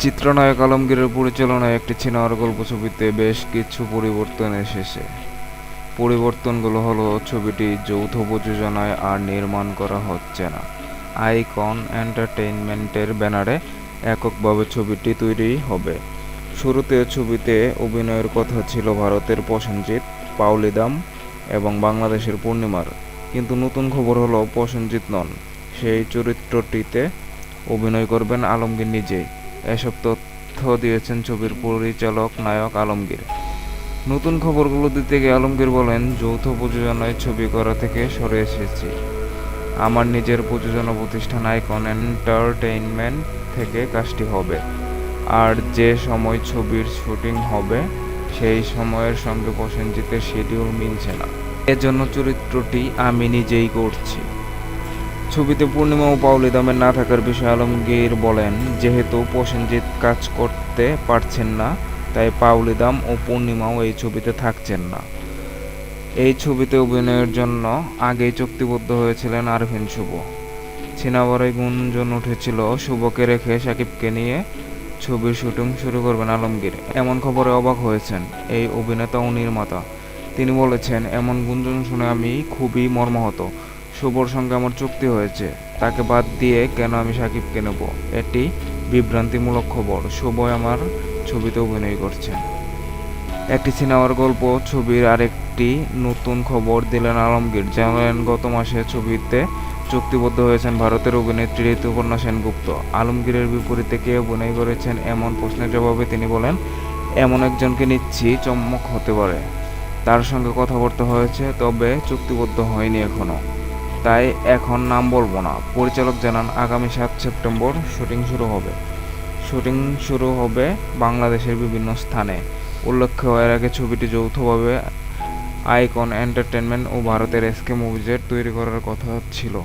চিত্রনায়ক আলমগীরের পরিচালনায় একটি সিনেমার গল্প ছবিতে বেশ কিছু পরিবর্তন এসেছে। পরিবর্তনগুলো হলো, ছবিটি যৌথ প্রযোজনায় আর নির্মাণ করা হচ্ছে না। আইকন এন্টারটেইনমেন্টের ব্যানারে এককভাবে ছবিটি তৈরি হবে। শুরুতে ছবিতে অভিনয়ের কথা ছিল ভারতের প্রসেনজিৎ পাউলিদাম এবং বাংলাদেশের পূর্ণিমার। কিন্তু নতুন খবর হলো, প্রসেনজিৎ নন। সেই চরিত্রটিতে অভিনয় করবেন আলমগীর নিজেই। এসব তথ্য দিয়েছেন ছবির পরিচালক নায়ক আলমগীর। নতুন খবরগুলো দিতে গিয়ে আলমগীর বলেন, যৌথ প্রযোজনায় ছবি করা থেকে সরে এসেছি। আমার নিজের প্রযোজনা প্রতিষ্ঠান আইকন এন্টারটেইনমেন্ট থেকে কাজটি হবে। আর যে সময় ছবির শুটিং হবে, সেই সময়ের সঙ্গে প্রসেনজিতের শিডিউল মিলছে না। এজন্য চরিত্রটি আমি নিজেই করছি। ছবিতে পূর্ণিমা ও পাউলি দামের না থাকার বিষয়ে আলমগীর বলেন, যেহেতু প্রসেনজিৎ কাজ করতে পারছেন না, তাই পাউলি দাম ও পূর্ণিমাও এই ছবিতে থাকছেন না। এই ছবিতে অভিনয়ের জন্য আগেই চুক্তিবদ্ধ হয়েছিলেন আরভিন শুভ। ছিনাবারে গুঞ্জন উঠেছিল শুভকে রেখে সাকিবকে নিয়ে। ছবির শুটিং শুরু করবেন আলমগীর। এমন খবরে অবাক হয়েছেন এই অভিনেতা ও নির্মাতা। তিনি বলেছেন, এমন গুঞ্জন শুনে আমি খুবই মর্মাহত। শুভর সঙ্গে আমার চুক্তি হয়েছে। তাকে বাদ দিয়ে কেন আমি সাকিবকে নেব? এটি বিভ্রান্তিমূলক খবর। শুভ আমার ছবিতে অভিনয় করছেন। একটি সিনেমার গল্প, ছবির আরেকটি নতুন খবর দিলেন আলমগীর জানালেন গত মাসে ছবিতে চুক্তিবদ্ধ হয়েছেন ভারতের অভিনেত্রী ঋতুপর্ণা সেনগুপ্ত। আলমগীরের বিপরীতে কে অভিনয় করেছেন এমন প্রশ্নের জবাবে তিনি বলেন, এমন একজনকে নিচ্ছি, চমক হতে পারে। তার সঙ্গে কথাবার্তা হয়েছে, তবে চুক্তিবদ্ধ হয়নি এখনও। তাই এখন নাম বলব না। পরিচালক জানান, আগামী সাত সেপ্টেম্বর শুটিং শুরু হবে। শুটিং শুরু হবে বাংলাদেশের বিভিন্ন স্থানে। উল্লেখ্য, এর আগে ছবিটি যৌথভাবে আইকন এন্টারটেনমেন্ট ও ভারতের এসকে মুভিজের তৈরি করার কথা ছিল।